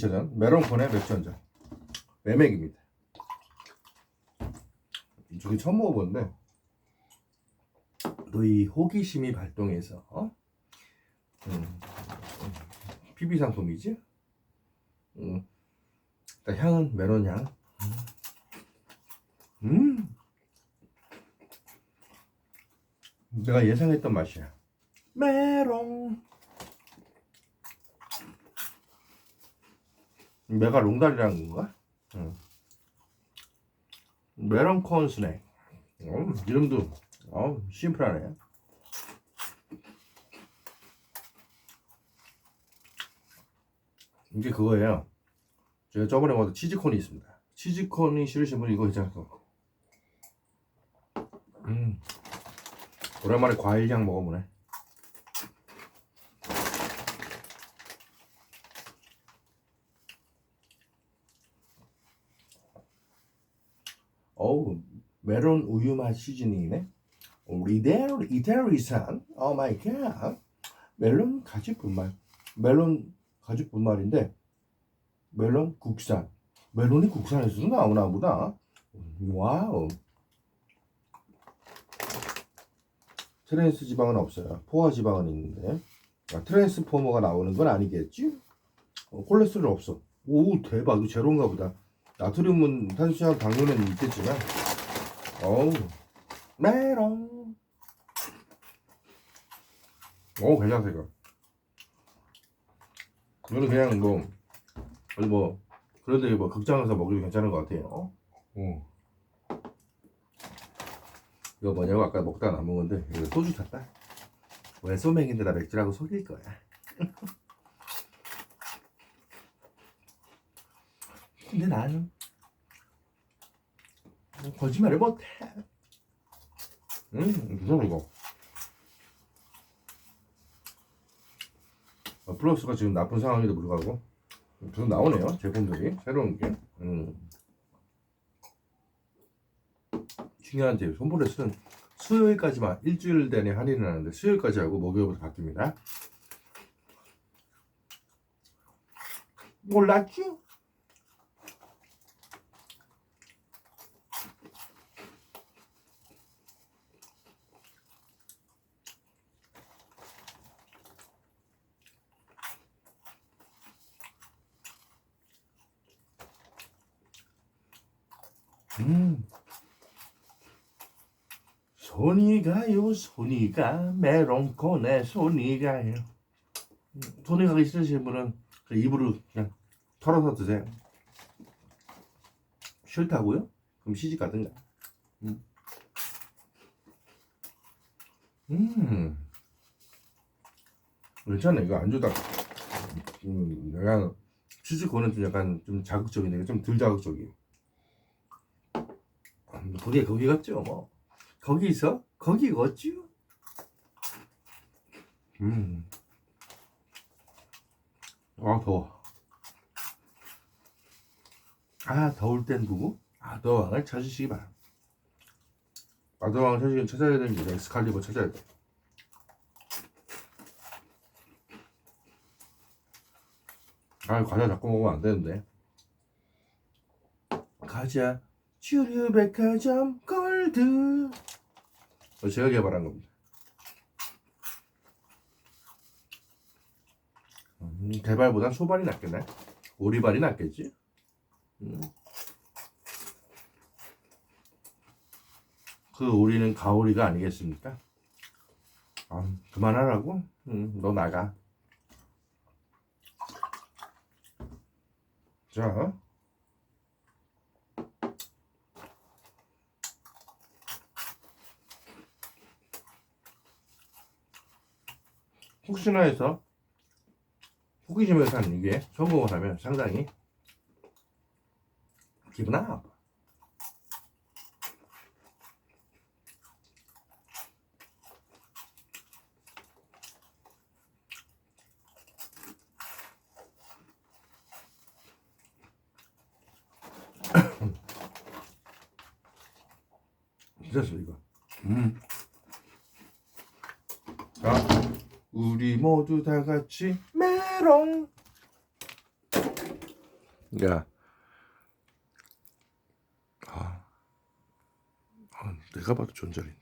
저는 메론콘의 맥주 한잔 매맥입니다. 저기 처음 먹어보는데 또이 호기심이 발동해서 어? 음, PB 상품이지? 음, 향은 메론 향. 음, 내가 예상했던 맛이야. 메론. 메가 롱다리라는 건가? 응. 메론콘 스낵. 어, 이름도 어, 심플하네. 이게 그거예요. 제가 저번에 먹었던 치즈콘이 있습니다. 치즈콘이 싫으신 분이 이거 괜찮고. 음. 오랜만에 과일향 먹어보네. 어우 메론 우유 맛. 오, 이대로 이태리산. 오 마이 갓. 멜론 가지 분말. 멜론 가지 분말인데 멜론 국산. 멜론이 국산에서도 나오나 보다. 와우. 트랜스 지방은 없어요. 포화 지방은 있는데. 아, 트랜스포머가 나오는 건 아니겠지? 어, 콜레스테롤 없어. 오 대박 이거 제로인가 보다. 나트륨은 탄수화물 당뇨는 있겠지만 어우 메론 오 괜찮다 이거. 이거는 그냥 뭐 어디 뭐 그런데 뭐 극장에서 먹기도 괜찮은 것 같아요. 어? 이거 뭐냐고 아까 먹다가 남은 건데 이거 소주 탔다. 왜 소맥인데 나 맥주라고 속일 거야 근데 나는 거짓말을 못해. 음, 무슨 이거? 어, 플러스가 지금 나쁜 상황에도 불구하고 계속 나오네요 제품들이 새로운 게. 음. 중요한 제 손보레스는 수요일까지만 일주일 내내 할인을 하는데 수요일까지 하고 목요일부터 바뀝니다. 몰랐지? 음. 손이 가요, 손이 가, 메론콘에 손이 가요. 음, 손이 가기 싫으신 분은 그 입으로 그냥 털어서 드세요. 싫다고요? 그럼 시집 가든가. 음. 음. 괜찮네. 이거 안주다. 음, 내가 치즈코는 좀 약간 좀 자극적인데 좀 덜 자극적이에요. 음, 거기 거기 같죠 뭐. 거기서? 거기 같죠? 음아 더워. 아 더울 땐 누구? 아더왕을 찾으시기 바랍니다. 아더왕을 찾으면 찾아야 되는 게 엑스칼리버 찾아야 돼. 아, 과자 자꾸 먹으면 안 되는데. 과자 주류 백화점 골드. 어, 제가 개발한 겁니다. 음, 개발보단 소발이 낫겠네. 오리발이 낫겠지? 음. 그 오리는 가오리가 아니겠습니까? 아, 그만하라고? 음, 너 나가. 자 혹시나 해서 호기심에서 하는 이게 성공을 하면 상당히 기분 나빠. 됐어 이거. 음. 자, 우리 모두 다 같이 메롱. 야, 아, 아 내가 봐도 존잘인데.